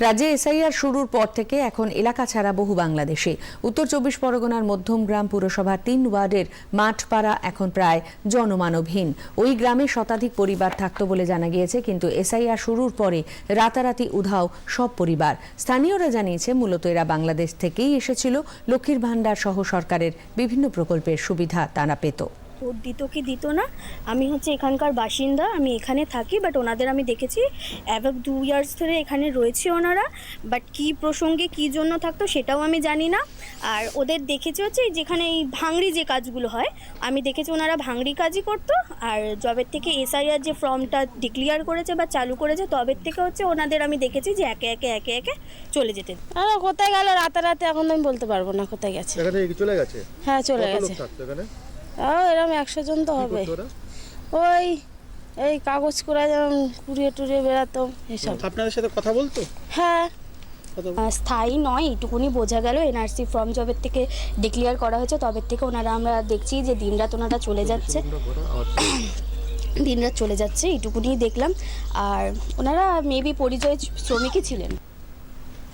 রাজ্যে এসআইআর শুরুর পর থেকে এখন এলাকা ছাড়া বহু বাংলাদেশে। উত্তর চব্বিশ পরগনার মধ্যমগ্রাম পুরসভার তিন ওয়ার্ডের মাঠপাড়া এখন প্রায় জনমানবহীন। ওই গ্রামে শতাধিক পরিবার থাকতো বলে জানা গিয়েছে, কিন্তু এসআইআর শুরুর পরে রাতারাতি উধাও সব পরিবার। স্থানীয়রা জানিয়েছে, মূলত এরা বাংলাদেশ থেকেই এসেছিল। লক্ষ্মীর ভাণ্ডার সহ সরকারের বিভিন্ন প্রকল্পের সুবিধা তারা পেত। ভোট দিত কি দিত না। আমি হচ্ছে এখানকার বাসিন্দা আমি এখানে থাকি বাট ওনাদের আমি দেখেছি। অ্যাভাব দু ইয়ার্স ধরে এখানে রয়েছে ওনারা বাট কী প্রসঙ্গে কী জন্য থাকতো সেটাও আমি জানি না। আর ওদের দেখেছি হচ্ছে যেখানে এই ভাঙড়ি যে কাজগুলো হয় আমি দেখেছি ওনারা ভাঙড়ি কাজই করতো। আর জবের থেকে এসআইআর যে ফর্মটা ডিক্লিয়ার করেছে বা চালু করেছে তবের থেকে হচ্ছে ওনাদের আমি দেখেছি যে একে একে একে একে চলে যেতে। কোথায় গেল রাতারাতি? এখন আমি বলতে পারব না কোথায় গেছে। চলে গেছে? হ্যাঁ চলে গেছে। থাকতো এখানে? তাও এরকম একশো জন তো হবে। ওই এই কাগজ করে যেমন কুড়িয়ে টুড়িয়ে বেড়াতো এসব। আপনাদের সাথে কথা বলতো? হ্যাঁ। স্থায়ী নয় এইটুকুনি বোঝা গেল। এনআরসি ফর্ম জবের থেকে ডিক্লিয়ার করা হয়েছে তবের থেকে ওনারা আমরা দেখছি যে দিনরাত ওনারা চলে যাচ্ছে। দিনরাত চলে যাচ্ছে এইটুকুনি দেখলাম। আর ওনারা মেবি পরিচয় শ্রমিকই ছিলেন।